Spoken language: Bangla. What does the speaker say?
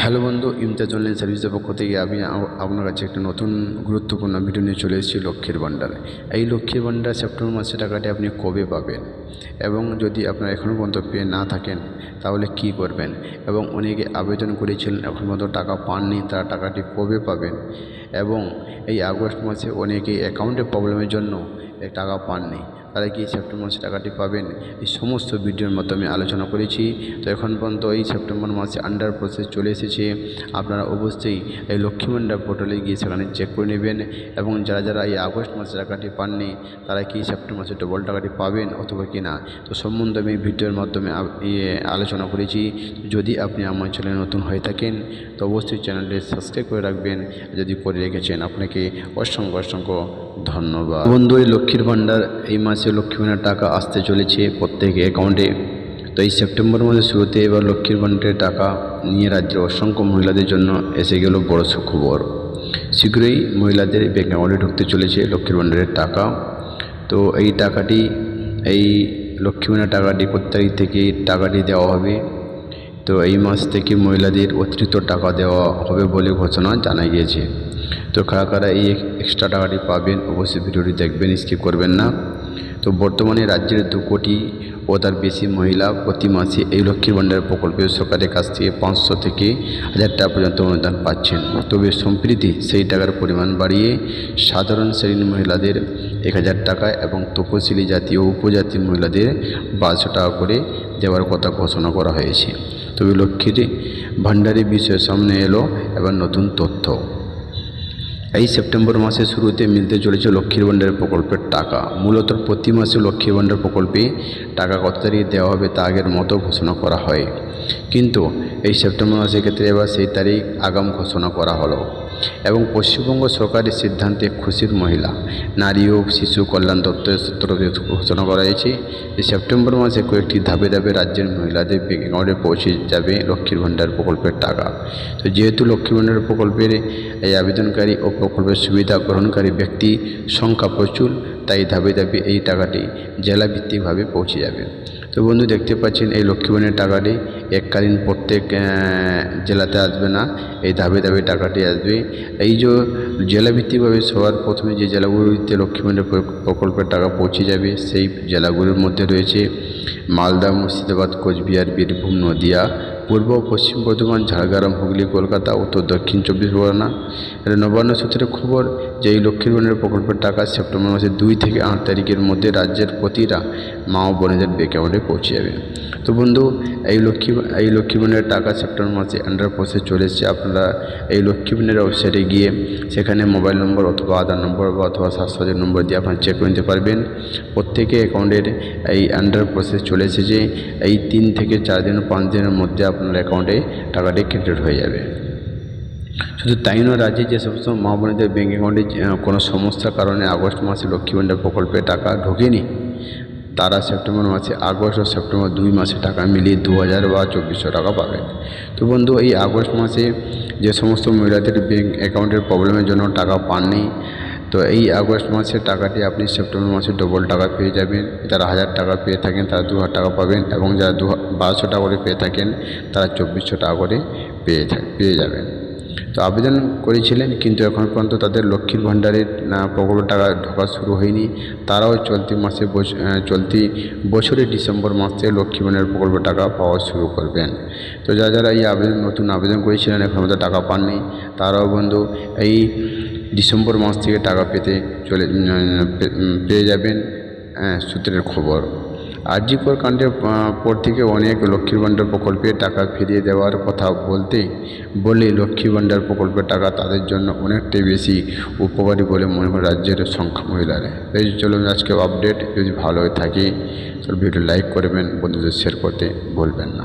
হ্যালো বন্ধু ইমতাজ অনলাইন সার্ভিসের পক্ষ থেকে আমি আপনার কাছে একটা নতুন গুরুত্বপূর্ণ ভিডিও নিয়ে চলে এসেছি লক্ষ্মীর ভাণ্ডারে। এই লক্ষ্মীর ভাণ্ডার সেপ্টেম্বর মাসে টাকাটি আপনি কবে পাবেন? এবং যদি আপনার এখনও পর্যন্ত পেয়ে না থাকেন, তাহলে কি করবেন? এবং অনেকে আবেদন করেছিলেন, এখন পর্যন্ত টাকা পাননি, তারা টাকাটি কবে পাবেন? এবং এই আগস্ট মাসে অনেকেই অ্যাকাউন্টের প্রবলেমের জন্য টাকা পাননি। তারা কি এই সেপ্টেম্বর মাসে টাকাটি পাবেন? এই সমস্ত ভিডিওর মাধ্যমে আলোচনা করেছি। তো এখন পর্যন্ত এই সেপ্টেম্বর মাসে আন্ডার প্রসেস চলে এসেছে। আপনারা অবশ্যই এই লক্ষ্মী ভাণ্ডার পোর্টালে গিয়ে সেখানে চেক করে নেবেন এবং যারা যারা এই আগস্ট মাসে টাকাটি পাননি, তারা কি সেপ্টেম্বর মাসে ডবল টাকাটি পাবেন অথবা কি না তো সম্বন্ধে আমি ভিডিওর মাধ্যমে ইয়ে আলোচনা করেছি। যদি আপনি আমার চ্যানেলে নতুন হয়ে থাকেন, তো অবশ্যই চ্যানেলটি সাবস্ক্রাইব করে রাখবেন। যদি করে রেখেছেন, আপনাকে অসংখ্য অসংখ্য ধন্যবাদ। বন্ধু, এই লক্ষ্মীর ভাণ্ডার এই মাসে লক্ষ্মী ভাণ্ডার টাকা আসতে চলেছে প্রত্যেক অ্যাকাউন্টে। তো এই সেপ্টেম্বর মাসের শুরুতে এবার লক্ষ্মীর ভাণ্ডারের টাকা নিয়ে রাজ্যের অসংখ্য মহিলাদের জন্য এসে গেল বড় সুখবর শীঘ্রই মহিলাদের ব্যাঙ্ক অ্যাকাউন্টে ঢুকতে চলেছে লক্ষ্মীর ভাণ্ডারের টাকা। তো এই টাকাটি, এই লক্ষ্মী ভাণ্ডার টাকাটি প্রত্যেক থেকে টাকাটি দেওয়া হবে? তো এই মাস থেকে মহিলাদের অতিরিক্ত টাকা দেওয়া হবে বলে ঘোষণা জানা গিয়েছে। তো কারা কারা এই এক্সট্রা টাকাটি পাবেন অবশ্যই ভিডিওটি দেখবেন, স্কিপ করবেন না। তো বর্তমানে রাজ্যের দু কোটি ও তার বেশি মহিলা প্রতি মাসে এই লক্ষ্মীর ভাণ্ডার প্রকল্পে সরকারের কাছ থেকে পাঁচশো থেকে হাজার টাকা পর্যন্ত অনুদান পাচ্ছেন। তবে সম্প্রতি সেই টাকার পরিমাণ বাড়িয়ে সাধারণ শ্রেণির মহিলাদের এক হাজার টাকা এবং তপশিলি জাতি ও উপজাতি মহিলাদের বারোশো টাকা করে দেওয়ার কথা ঘোষণা করা হয়েছে। তবে লক্ষ্মীর ভাণ্ডারের বিষয়ে সামনে এলো এবার নতুন তথ্য। এই সেপ্টেম্বর মাসের শুরুতে মিলতে চলেছে লক্ষ্মীর ভাণ্ডারের প্রকল্পের টাকা। মূলত প্রতি মাসে লক্ষ্মীর ভাণ্ডার প্রকল্পে টাকা কত তারিখে দেওয়া হবে তা আগের মতো ঘোষণা করা হয়। কিন্তু এই সেপ্টেম্বর মাসের ক্ষেত্রে এবার সেই তারিখ আগাম ঘোষণা করা হলো। এবং পশ্চিমবঙ্গ সরকারের সিদ্ধান্তে খুশির মহিলা, নারী ও শিশু কল্যাণ দপ্তরের তরফে ঘোষণা করা হয়েছে। যে সেপ্টেম্বর মাসে কয়েকটি ধাপে ধাপে রাজ্যের মহিলাদের ব্যাঙ্ক অ্যাকাউন্টে পৌঁছে যাবে লক্ষ্মীর ভাণ্ডার প্রকল্পের টাকা। তো যেহেতু লক্ষ্মীর ভাণ্ডার প্রকল্পের এই আবেদনকারী ও প্রকল্পের সুবিধা গ্রহণকারী ব্যক্তি সংখ্যা প্রচুর, তাই ধাপে ধাপে এই টাকাটি জেলাভিত্তিকভাবে পৌঁছে যাবে। তো বন্ধু, দেখতে পাচ্ছেন এই লক্ষ্মীবনের টাকাটি। এককালীন প্রত্যেক জেলাতে আসবে না। এই ধাপে ধাপে টাকাটি আসবে। এই যে জেলাভিত্তিকভাবে সবার প্রথমে যে জেলাগুলিতে লক্ষ্মীবনের প্রকল্পের টাকা পৌঁছে যাবে, সেই জেলাগুলির মধ্যে রয়েছে মালদা, মুর্শিদাবাদ, কোচবিহার, বীরভূম, নদিয়া পূর্ব পশ্চিম বর্ধমান, ঝাড়গ্রাম, হুগলি, কলকাতা, উত্তর, দক্ষিণ, চব্বিশ পরগনা নবান্ন সূত্রের খবর যে এই লক্ষ্মীর ভাণ্ডার প্রকল্পের টাকা সেপ্টেম্বর মাসের দুই থেকে আট তারিখের মধ্যে রাজ্যের প্রতিটা মা ও বোনেদের ব্যাঙ্ক অ্যাকাউন্টে পৌঁছে যাবে। তো বন্ধু, এই লক্ষ্মী এই লক্ষ্মী টাকা সেপ্টেম্বর মাসে আন্ডার চলে এসেছে। আপনারা এই লক্ষ্মী ওয়েবসাইটে গিয়ে সেখানে মোবাইল নম্বর অথবা আধার নম্বর বা অথবা স্বাস্থ্যসাথী নম্বর দিয়ে আপনারা চেক করে নিতে পারবেন। প্রত্যেকে অ্যাকাউন্টের এই আন্ডার প্রসেস চলে এসেছে। এই তিন থেকে চার দিন, পাঁচ দিনের মধ্যে আপনার অ্যাকাউন্টে টাকাটি ক্রেডিট হয়ে যাবে। শুধু তাই নয় রাজ্যে যে সমস্ত মা বোনেদের ব্যাঙ্ক অ্যাকাউন্টে কোনো সমস্যার কারণে আগস্ট মাসে লক্ষ্মী ভাণ্ডার প্রকল্পে টাকা ঢোকেনি, তারা সেপ্টেম্বর মাসে আগস্ট ও সেপ্টেম্বর দুই মাসে টাকা মিলিয়ে দু হাজার বা চব্বিশশো টাকা পাবেন তো বন্ধু, এই আগস্ট মাসে যে সমস্ত মহিলাদের ব্যাঙ্ক অ্যাকাউন্টের প্রবলেমের জন্য টাকা পাননি তো এই আগস্ট মাসের টাকাটি আপনি সেপ্টেম্বর মাসে ডবল টাকা পেয়ে যাবেন। যারা হাজার টাকা পেয়ে থাকেন, তারা দু হাজার টাকা পাবেন এবং যারা দু বারোশো টাকা করে পেয়ে থাকেন, তারা চব্বিশশো টাকা করে পেয়ে পেয়ে যাবেন। তো আবেদন করেছিলেন, কিন্তু এখন পর্যন্ত তাদের লক্ষ্মীর ভাণ্ডারের প্রকল্প টাকা ঢোকা শুরু হয়নি। তারাও চলতি মাসে চলতি বছরের ডিসেম্বর মাসে লক্ষ্মী ভাণ্ডারের প্রকল্প টাকা পাওয়া শুরু করবেন। তো যারা যারা এই আবেদন, নতুন আবেদন করেছিলেন, এখন পর্যন্ত টাকা পাননি, তারাও বন্ধু এই ডিসেম্বর মাস থেকে টাকা পেতে চলে পেয়ে যাবেন সূত্রের খবর। আরজিকর কাণ্ডের পর থেকে অনেক লক্ষ্মীর ভাণ্ডার প্রকল্পে টাকা ফিরিয়ে দেওয়ার কথা বলতে বলে লক্ষ্মী ভাণ্ডার প্রকল্পের টাকা তাদের জন্য অনেকটাই বেশি উপকারী বলে মনে হয় রাজ্যের সংখ্যা মহিলারা এই চলুন আজকে আপডেট যদি ভালো হয়ে থাকে, তাহলে ভিডিও লাইক করবেন বন্ধুদের শেয়ার করতে বলবেন না।